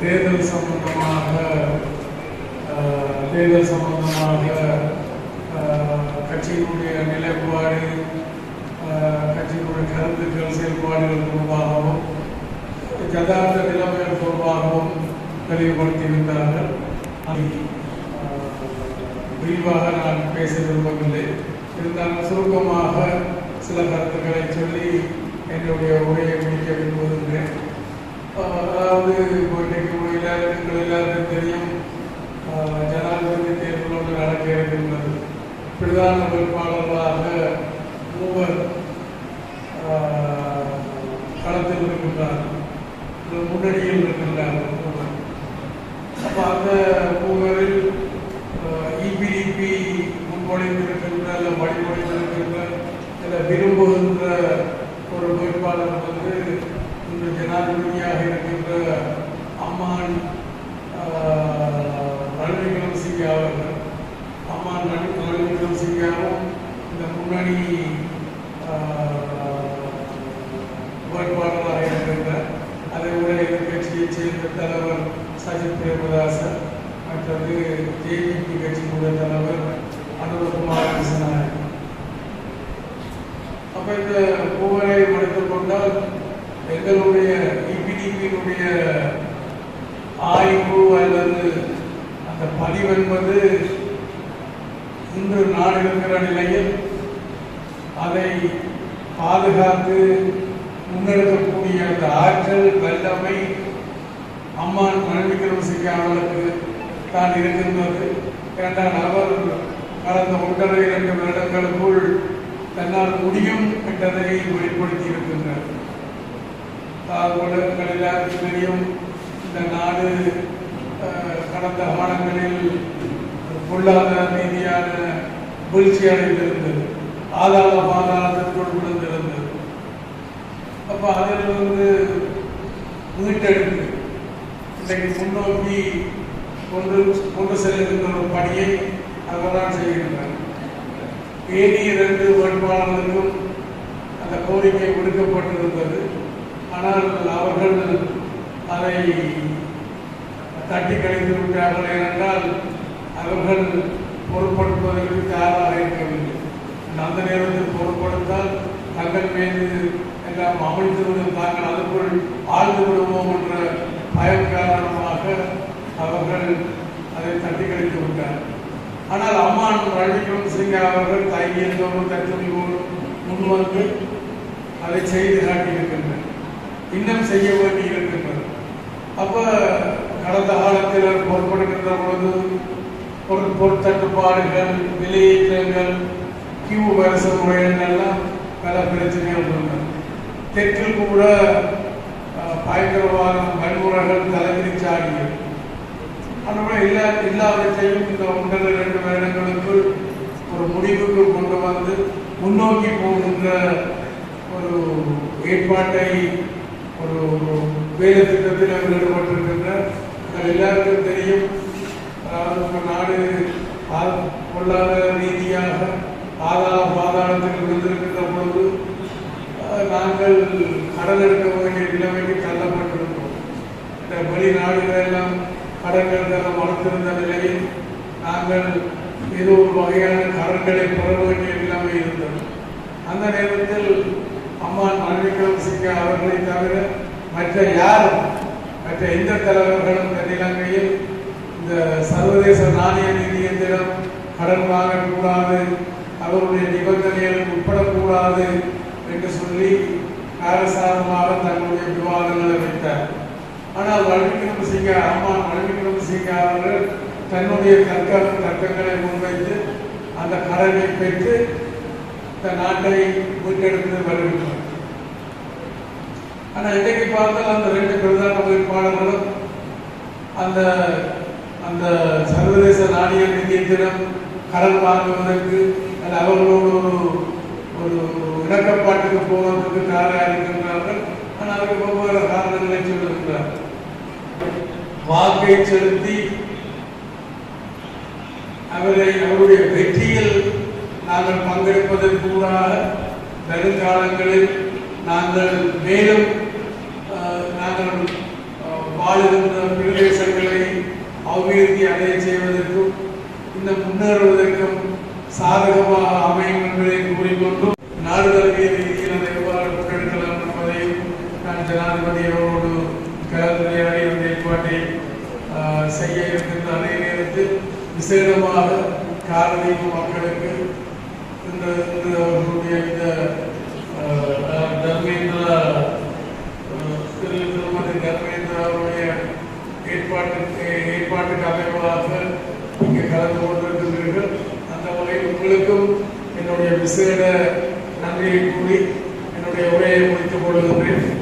தேர்தல் சம்பந்தமாக தேர்தல் சம்பந்தமாக கட்சியினுடைய நிலைப்பாடு கட்சியினுடைய கருத்துக்கள் செயல்பாடுகள் தொடர்பாகவும் யதார்த்த நிலைமைகள் தொடர்பாகவும் தெளிவுபடுத்தியிருந்தார்கள் அதை, விரிவாக நான் பேச விரும்பவில்லை. இருந்தாலும் சுருக்கமாக சில கருத்துக்களை சொல்லி என்னுடைய உரையை முடிக்க விரும்புகின்றேன். அதாவது இப்போ இன்றைக்கு உள்ள எங்கள் எல்லாருக்கும் தெரியும் ஜனாதிபதி தேர்தல் ஒன்று நடக்க இருக்கின்றது. பிரதான வேட்பாளர்களாக மூவர் களத்தில் இருக்கின்றார்கள். முன்னணியில் இருக்கின்றார்கள் அப்போ அந்த முன்மொழிந்திருக்கின்ற அல்ல வழிமொழிந்திருக்கின்ற இல்லை விரும்புகின்ற ஒரு வேட்பாளர் வந்து இன்று ஜனாதிபதியாக இருக்கின்ற அம்மான் ரணிவிக்ரம் சிங்கா அவர்கள். அம்மான் ரணி ரணிவிக்ரம் சிங்காவும் இந்த முன்னணி வேட்பாளராக இருக்கின்ற அதை விட எதிர்கட்சியைச் சேர்ந்த தலைவர் சஜித் பிரேமதாசன் மற்றது ஜேடிபி கட்சியினுடைய தலைவர் அனுரகுமார் அப்ப இந்த மூவரை எடுத்துக் கொண்டால் எங்களுடைய இபிடிபியினுடைய ஆய்வு அல்லது அந்த பதிவு என்பது இன்று நாடு இருக்கிற நிலையில் அதை பாதுகாத்து முன்னெடுக்கக்கூடிய அந்த ஆற்றல் வல்லமை அம்மான் மனைவிக்கிரமசிங்க அவர்களுக்கு தான் இருக்கின்றது. ஏனென்றால் அவர் கடந்த ஒன்றரை இரண்டு வருடங்களுக்குள் தன்னால் முடியும் என்றதை வெளிப்படுத்தி இருக்கின்றார் ஊடகங்கள் எல்லாருக்கும் தெரியும் இந்த நாடு அஹ், கடந்த காலங்களில் பொருளாதார ரீதியான வீழ்ச்சி அடைந்திருந்தது. ஆதார பாதாளத்திற்குள் விழுந்திருந்தது அப்போ அதில் வந்து மீட்டெடுத்து இன்றைக்கு முன்னோக்கி கொண்டு கொண்டு செல்கின்ற ஒரு பணியை அவர்தான் செய்கின்றார் ஏனி இரண்டு வேட்பாளர்களுக்கும் அந்த கோரிக்கை விடுக்கப்பட்டிருந்தது. ஆனால் அவர்கள் அதை தட்டி கழித்து விட்டார்கள் ஏனென்றால் அவர்கள் பொருட்படுத்துவதற்கு தயாராக இருக்கவில்லை அந்த நேரத்தில் பொருட்படுத்தால் தங்கள் மீது எல்லாம் அமிழ்ந்து தாங்கள் அதற்குள் ஆழ்ந்து விடுவோம் என்ற பயம் காரணமாக அவர்கள் அதை தட்டி கழித்து விட்டார் ஆனால் அம்மான் ரவிக்ரம் சிங்க அவர்கள் தைரியத்தோடு தத்துணிவோடு முன்வந்து அதை செய்து காட்டியிருக்கின்றனர். இன்னும் செய்ய வேண்டி இருக்கின்றது. அப்போ கடந்த காலத்தில் பொறுப்படுகின்ற பொழுது பொருள் பொருட்தட்டுப்பாடுகள் விலையேற்றங்கள் கியூ வரிசை முறைகள்லாம் பல பிரச்சனைகள் இருந்தது தெற்கில் கூட பயங்கரவாதம் வன்முறைகள் தலைவிரிச்சாடியது அதனால எல்லா எல்லாவற்றையும் இந்த ஒன்றரை ரெண்டு வருடங்களுக்கு ஒரு முடிவுக்கு கொண்டு வந்து முன்னோக்கி போகின்ற ஒரு ஏற்பாட்டை ஒரு வேலை திட்டத்தில் அவர் ஈடுபட்டிருக்கின்ற எல்லாருக்கும் தெரியும் அதாவது நம்ம நாடு ஆ- பொருளாதார ரீதியாக ஆதார பாதாளத்தில் விழுந்திருக்கின்ற பொழுது நாங்கள் கடல் எடுக்க வேண்டிய நிலைமைக்கு தள்ளப்பட்டிருக்கிறோம் இந்த வெளிநாடுகள் எல்லாம் கடன்கள் தரம் மறுத்திருந்த நிலையில் நாங்கள் ஏதோ ஒரு வகையான கடன்களை பெற வேண்டிய நிலைமை இருந்தது. அந்த நேரத்தில் அம்மா மன்னிக்கம் சிங்க அவர்களை தவிர மற்ற யாரும் மற்ற எந்த தலைவர்களும் இந்த இலங்கையில் இந்த சர்வதேச நாணய நிதியத்திடம் கடன் வாங்கக்கூடாது அவருடைய நிபந்தனைகளுக்கு உட்படக்கூடாது என்று சொல்லி காரசாரமாக தங்களுடைய விவாதங்களை வைத்தார். ஆனால் வழங்கிக்கிறம் சிங்க அம்மா வழங்கிக்கிறம் சிங்க அவர்கள் தன்னுடைய தர்க்க தர்க்கங்களை முன்வைத்து அந்த கடனை பெற்று இந்த நாட்டை முன்னெடுத்து வருகின்றனர் ஆனால் இன்றைக்கு பார்த்தால் அந்த ரெண்டு பிரதான வேட்பாளர்களும் அந்த அந்த சர்வதேச நாணய நிதியத்திடம் கடன் வாங்குவதற்கு அது அவர்களோடு ஒரு ஒரு இணக்கப்பாட்டுக்கு போவதற்கு தயாராக இருக்கின்றார்கள். ஆனால் அவர்கள் ஒவ்வொரு காரணங்களை சொல்லியிருக்கிறார்கள். வாக்கை செலுத்தி அவரை அவருடைய வெற்றியில் நாங்கள் பங்கெடுப்பதற்கூடாக வருங்காலங்களில் நாங்கள் மேலும் அஹ், நாங்கள் அஹ், வாழுகின்ற பிரதேசங்களை அபிவிருத்தி அடைய செய்வதற்கும் இந்த முன்னேறுவதற்கும் சாதகமாக அமையும் என்பதை கூறிக்கொண்டு நாடு தழுவிய ரீதியில் அதை எவ்வாறு முன்னெடுக்கலாம் என்பதையும் நான் ஜனாதிபதி அவரோடு கலந்துரையாடி அந்த ஏற்பாட்டை செய்ய இருக்கின்ற அதே நேரத்தில் விசேடமாக காரதீப மக்களுக்கு இந்த இந்த அவர்களுடைய இந்த தர்மேந்திரா திரு திருமதி தர்மேந்திராவுடைய ஏற்பாட்டுக்கு ஏற்பாட்டுக்கு அமைவாக இங்கே கலந்து கொண்டிருக்கின்றீர்கள். அந்த வகையில் உங்களுக்கும் என்னுடைய விசேட நன்றியை கூறி என்னுடைய உரையை முடித்துக் கொள்கின்றேன்.